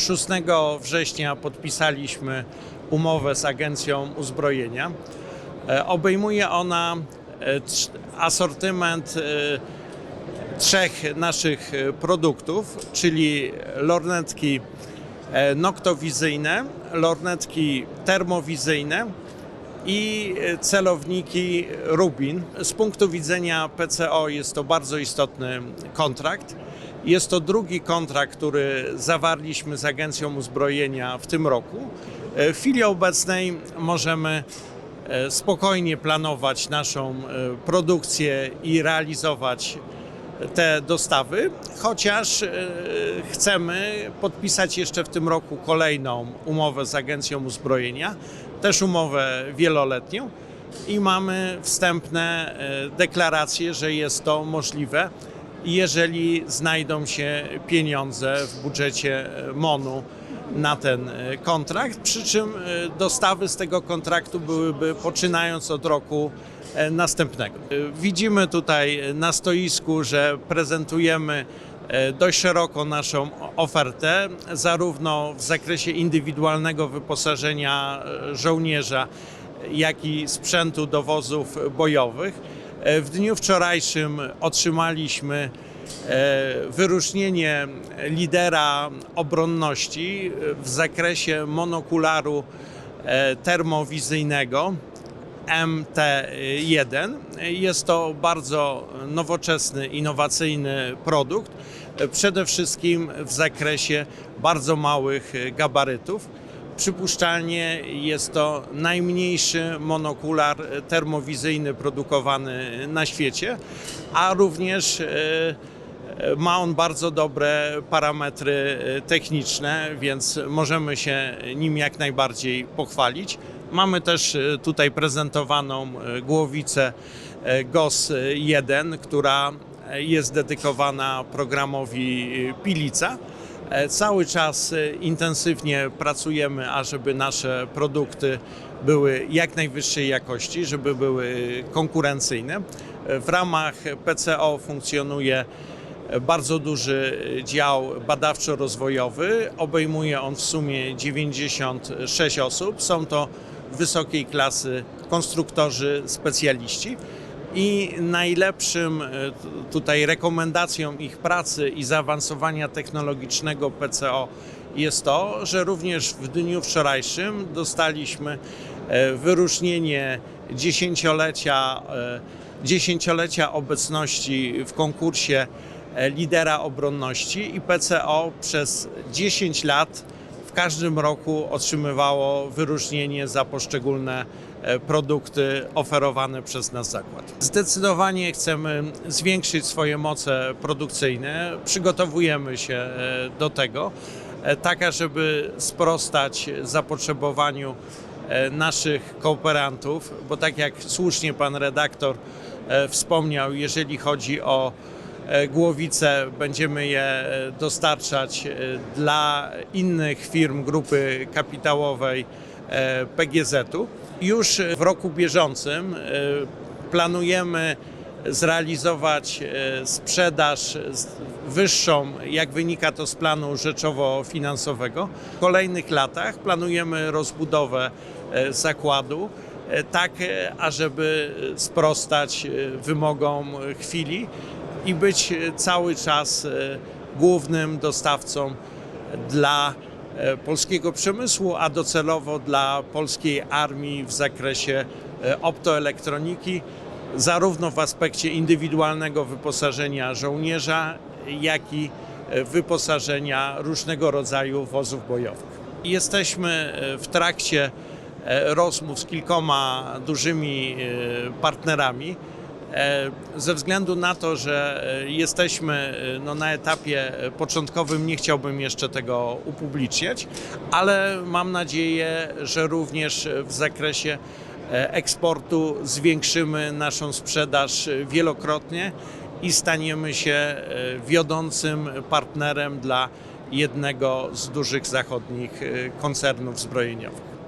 6 września podpisaliśmy umowę z Agencją Uzbrojenia. E, Obejmuje ona e, asortyment e, trzech naszych produktów, czyli lornetki noktowizyjne, lornetki termowizyjne i celowniki Rubin. Z punktu widzenia PCO jest to bardzo istotny kontrakt. Jest to drugi kontrakt, który zawarliśmy z Agencją Uzbrojenia w tym roku. E, W chwili obecnej możemy e, spokojnie planować naszą e, produkcję i realizować te dostawy, chociaż chcemy podpisać jeszcze w tym roku kolejną umowę z Agencją Uzbrojenia, też umowę wieloletnią i mamy wstępne deklaracje, że jest to możliwe, jeżeli znajdą się pieniądze w budżecie e, MONU na ten e, kontrakt, przy czym e, dostawy z tego kontraktu byłyby poczynając od roku następnego. Widzimy tutaj na stoisku, że prezentujemy dość szeroko naszą ofertę, zarówno w zakresie indywidualnego wyposażenia żołnierza, jak i sprzętu do wozów bojowych. E, W dniu wczorajszym otrzymaliśmy e, wyróżnienie lidera obronności w zakresie monokularu e, termowizyjnego MT1. Jest to bardzo nowoczesny, innowacyjny produkt, e, przede wszystkim w zakresie bardzo małych e, gabarytów. Przypuszczalnie jest to najmniejszy monokular termowizyjny produkowany na świecie, a również e, ma on bardzo dobre parametry e, techniczne, więc możemy się nim jak najbardziej pochwalić. Mamy też e, tutaj prezentowaną głowicę e, GOS-1, która jest dedykowana programowi Pilica. E, Cały czas e, intensywnie pracujemy, ażeby nasze produkty były jak najwyższej jakości, żeby były konkurencyjne. E, W ramach PCO funkcjonuje bardzo duży dział badawczo-rozwojowy. Obejmuje on w sumie 96 osób. Są to wysokiej klasy konstruktorzy, specjaliści. I najlepszym e, tutaj rekomendacją ich pracy i zaawansowania technologicznego PCO jest to, że również w dniu wczorajszym dostaliśmy e, wyróżnienie dziesięciolecia, e, dziesięciolecia obecności w konkursie lidera obronności i PCO przez 10 lat w każdym roku otrzymywało wyróżnienie za poszczególne produkty oferowane przez nasz zakład. Zdecydowanie chcemy zwiększyć swoje moce produkcyjne. Przygotowujemy się e, do tego, e, tak ażeby sprostać zapotrzebowaniu e, naszych kooperantów, bo tak jak słusznie pan redaktor e, wspomniał, jeżeli chodzi o e, głowice, będziemy je e, dostarczać e, dla innych firm grupy kapitałowej e, PGZ-u. Już w roku bieżącym e, planujemy zrealizować e, sprzedaż wyższą, jak wynika to z planu rzeczowo-finansowego. W kolejnych latach planujemy rozbudowę e, zakładu, e, tak e, ażeby sprostać e, wymogom chwili i być e, cały czas e, głównym dostawcą dla e, polskiego przemysłu, a docelowo dla polskiej armii w zakresie e, optoelektroniki, zarówno w aspekcie indywidualnego wyposażenia żołnierza, jak i e, wyposażenia różnego rodzaju wozów bojowych. Jesteśmy e, w trakcie e, rozmów z kilkoma dużymi e, partnerami. E, Ze względu na to, że e, jesteśmy e, no, na etapie początkowym, nie chciałbym jeszcze tego upubliczniać, ale mam nadzieję, że również w zakresie eksportu zwiększymy naszą sprzedaż wielokrotnie i staniemy się wiodącym partnerem dla jednego z dużych zachodnich koncernów zbrojeniowych.